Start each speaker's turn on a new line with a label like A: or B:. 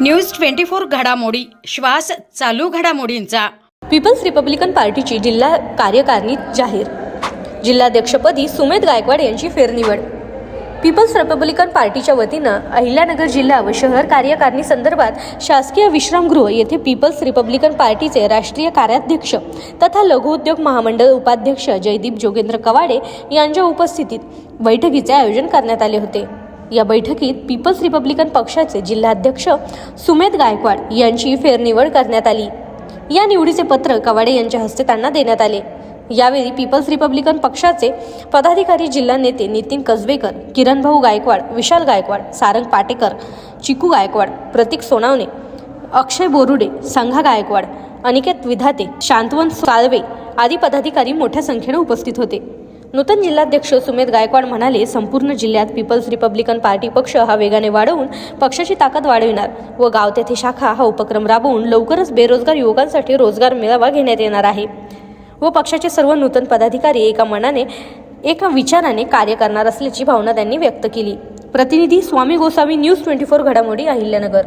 A: News twenty four घडामोडी श्वास चालू घडामोडींचा.
B: पीपल्स रिपब्लिकन पार्टीची जिल्हा कार्यकारिणी जाहीर. जिल्हाध्यक्षपदी सुमेध गायकवाड यांची फेरनिवड. पीपल्स रिपब्लिकन पार्टीच्या वतीनं अहिल्यानगर जिल्हा व शहर कार्यकारिणी संदर्भात शासकीय विश्रामगृह येथे पीपल्स रिपब्लिकन पार्टीचे राष्ट्रीय कार्याध्यक्ष तथा लघुउद्योग महामंडळ उपाध्यक्ष जयदीप जोगेंद्र कवाडे यांच्या उपस्थितीत बैठकीचे आयोजन करण्यात आले होते. या बैठकीत पीपल्स रिपब्लिकन पक्षाचे जिल्हाध्यक्ष सुमेध गायकवाड यांची फेरनिवड करण्यात आली. या निवडीचे पत्र कवाडे यांच्या हस्ते त्यांना देण्यात आले. यावेळी पीपल्स रिपब्लिकन पक्षाचे पदाधिकारी जिल्हा नेते नितीन कसबेकर किरण भाऊ गायकवाड विशाल गायकवाड सारंग पाटेकर चिकू गायकवाड प्रतीक सोनावणे अक्षय बोरुडे संघा गायकवाड अनिकेत विधाते शांतवन साळवे आदी पदाधिकारी मोठ्या संख्येने उपस्थित होते. नूतन जिल्हाध्यक्ष सुमेध गायकवाड म्हणाले संपूर्ण जिल्ह्यात पीपल्स रिपब्लिकन पार्टी पक्ष हा वेगाने वाढवून पक्षाची ताकद वाढविणार व गाव तेथे शाखा हा उपक्रम राबवून लवकरच बेरोजगार युवकांसाठी रोजगार मेळावा घेण्यात येणार आहे. व पक्षाचे सर्व नूतन पदाधिकारी एका मनाने एका विचाराने कार्य करणार असल्याची भावना त्यांनी व्यक्त केली. प्रतिनिधी Swami Gosavi news twenty four घडामोडी अहिल्यानगर.